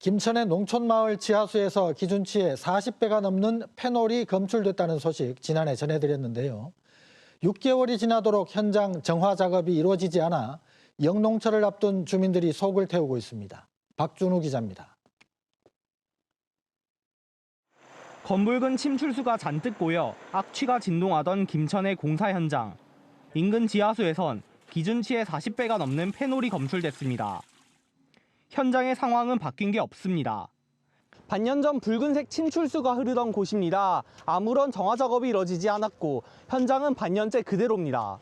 김천의 농촌마을 지하수에서 기준치의 40배가 넘는 페놀이 검출됐다는 소식 지난해 전해드렸는데요. 6개월이 지나도록 현장 정화 작업이 이루어지지 않아 영농철을 앞둔 주민들이 속을 태우고 있습니다. 박준우 기자입니다. 검붉은 침출수가 잔뜩 고여 악취가 진동하던 김천의 공사 현장. 인근 지하수에선 기준치의 40배가 넘는 페놀이 검출됐습니다. 현장의 상황은 바뀐 게 없습니다. 반년 전 붉은색 침출수가 흐르던 곳입니다. 아무런 정화 작업이 이뤄지지 않았고 현장은 반년째 그대로입니다.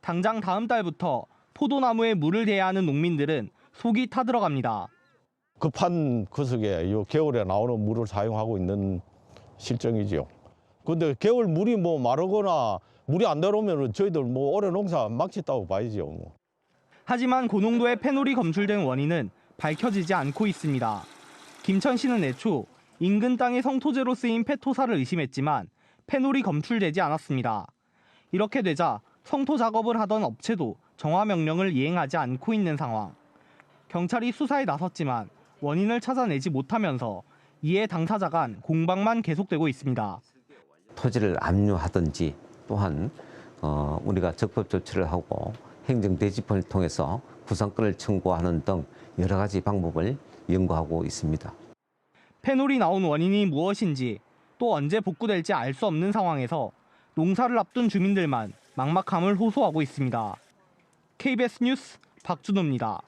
당장 다음 달부터 포도나무에 물을 대야 하는 농민들은 속이 타들어갑니다. 급한 그 속에 요 겨울에 나오는 물을 사용하고 있는 실정이지요. 근데 겨울 물이 뭐 마르거나 물이 안 들어오면 저희들 뭐 올해 농사 망쳤다고 봐야죠. 뭐. 하지만 고농도의 페놀이 검출된 원인은 밝혀지지 않고 있습니다. 김천시는 애초 인근 땅의 성토제로 쓰인 페토사를 의심했지만 페놀이 검출되지 않았습니다. 이렇게 되자 성토 작업을 하던 업체도 정화 명령을 이행하지 않고 있는 상황. 경찰이 수사에 나섰지만 원인을 찾아내지 못하면서 이에 당사자 간 공방만 계속되고 있습니다. 토지를 압류하든지 또한 어, 우리가 적법 조치를 하고 행정 대지판을 통해서 구상권을 청구하는 등 여러 가지 방법을 연구하고 있습니다. 페놀이 나온 원인이 무엇인지 또 언제 복구될지 알 수 없는 상황에서 농사를 앞둔 주민들만 막막함을 호소하고 있습니다. KBS 뉴스 박준호입니다.